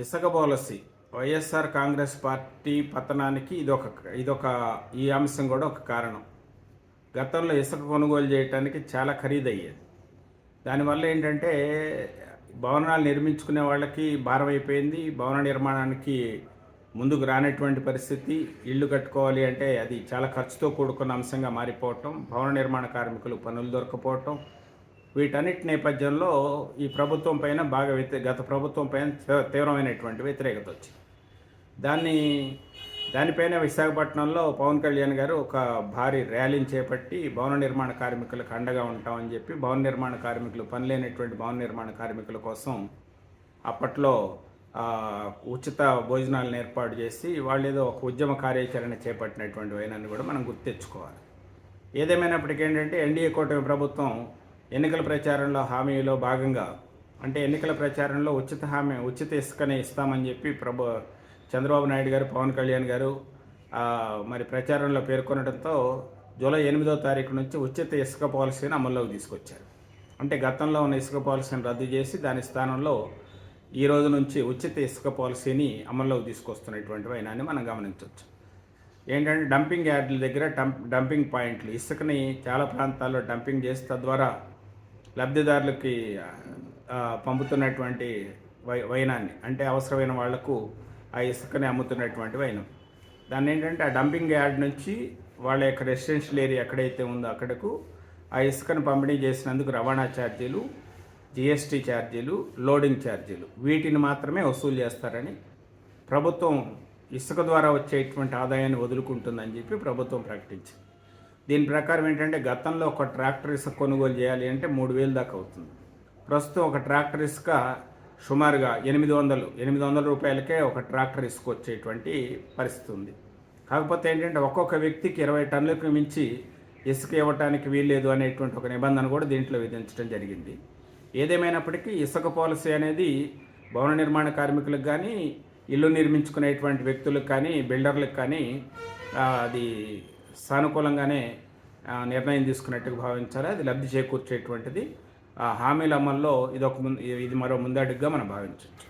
ఇసుక policy YSR Congress party పతనానికి ఇదొక ఇదొక ఈ అంశం కూడా ఒక కారణం. గతంలో ఇసుక కొనుగోలు చేయడానికి చాలా ఖరీదయ్యేది. దానివల్ల ఏంటంటే భవనాలు నిర్మించుకునే వాళ్ళకి భారం అయిపోయింది భవన నిర్మాణానికి ముందుకు రానటువంటి పరిస్థితి ఇల్లు కట్టుకోవాలి అంటే అది చాలా ఖర్చుతో కూడుకున్న అంశంగా మారిపోవటం భవన నిర్మాణ కార్మికులు పనులు దొరకపోవటం వీటన్నిటి నేపథ్యంలో ఈ ప్రభుత్వం పైన బాగా వ్యతి గత ప్రభుత్వం పైన తీవ్రమైనటువంటి వ్యతిరేకత వచ్చింది. దాన్ని దానిపైన విశాఖపట్నంలో పవన్ కళ్యాణ్ గారు ఒక భారీ ర్యాలీని చేపట్టి భవన నిర్మాణ కార్మికులకు అండగా ఉంటామని చెప్పి భవన నిర్మాణ కార్మికులు పనిలేనటువంటి భవన నిర్మాణ కార్మికుల కోసం అప్పట్లో ఉచిత భోజనాలను ఏర్పాటు చేసి వాళ్ళు ఏదో ఒక ఉద్యమ కార్యాచరణ చేపట్టినటువంటి వైనాన్ని కూడా మనం గుర్తెచ్చుకోవాలి. ఏదేమైనప్పటికీ ఏంటంటే ఎన్డీఏ కూటమి ప్రభుత్వం ఎన్నికల ప్రచారంలో హామీలో భాగంగా అంటే ఎన్నికల ప్రచారంలో ఉచిత హామీ ఉచిత ఇసుకనే ఇస్తామని చెప్పి ప్రభు చంద్రబాబు నాయుడు గారు పవన్ కళ్యాణ్ గారు మరి ప్రచారంలో పేర్కొనడంతో జూలై ఎనిమిదో తారీఖు నుంచి ఉచిత ఇసుక పాలసీని అమల్లోకి తీసుకొచ్చారు. అంటే గతంలో ఉన్న ఇసుక పాలసీని రద్దు చేసి దాని స్థానంలో ఈ రోజు నుంచి ఉచిత ఇసుక పాలసీని అమల్లోకి తీసుకొస్తున్నటువంటి వైనాన్ని మనం గమనించవచ్చు. ఏంటంటే డంపింగ్ యార్డుల దగ్గర డంప్ డంపింగ్ పాయింట్లు ఇసుకని చాలా ప్రాంతాల్లో డంపింగ్ చేసి తద్వారా లబ్ధిదారులకి పంపుతున్నటువంటి వై వైనాన్ని అంటే అవసరమైన వాళ్ళకు ఆ ఇసుకని అమ్ముతున్నటువంటి వైనం. దాన్ని ఏంటంటే ఆ డంపింగ్ యార్డ్ నుంచి వాళ్ళ యొక్క రెసిడెన్షియల్ ఏరియా ఎక్కడైతే ఉందో అక్కడకు ఆ ఇసుకను పంపిణీ చేసినందుకు రవాణా ఛార్జీలు జిఎస్టీ ఛార్జీలు లోడింగ్ ఛార్జీలు వీటిని మాత్రమే వసూలు చేస్తారని ప్రభుత్వం ఇసుక ద్వారా వచ్చేటువంటి ఆదాయాన్ని వదులుకుంటుందని చెప్పి ప్రభుత్వం ప్రకటించింది. దీని ప్రకారం ఏంటంటే గతంలో ఒక ట్రాక్టర్ ఇసుక కొనుగోలు చేయాలి అంటే మూడు వేలు దాకా అవుతుంది. ప్రస్తుతం ఒక ట్రాక్టర్ ఇసుక సుమారుగా ఎనిమిది వందలు ఎనిమిది వందల రూపాయలకే ఒక ట్రాక్టర్ ఇసుక వచ్చేటువంటి పరిస్థితి ఉంది. కాకపోతే ఏంటంటే ఒక్కొక్క వ్యక్తికి ఇరవై టన్నులకు మించి ఇసుక ఇవ్వటానికి వీల్లేదు అనేటువంటి ఒక నిబంధన కూడా దీంట్లో విధించడం జరిగింది. ఏదేమైనప్పటికీ ఇసుక పాలసీ అనేది భవన నిర్మాణ కార్మికులకు కానీ ఇల్లు నిర్మించుకునేటువంటి వ్యక్తులకు కానీ బిల్డర్లకు కానీ అది సానుకూలంగానే నిర్ణయం తీసుకున్నట్టుగా భావించాలి. అది లబ్ధి చేకూర్చేటువంటిది. ఆ హామీల అమల్లో ఇది ఒక ముందు ఇది మరో ముందడుగుగా మనం భావించవచ్చు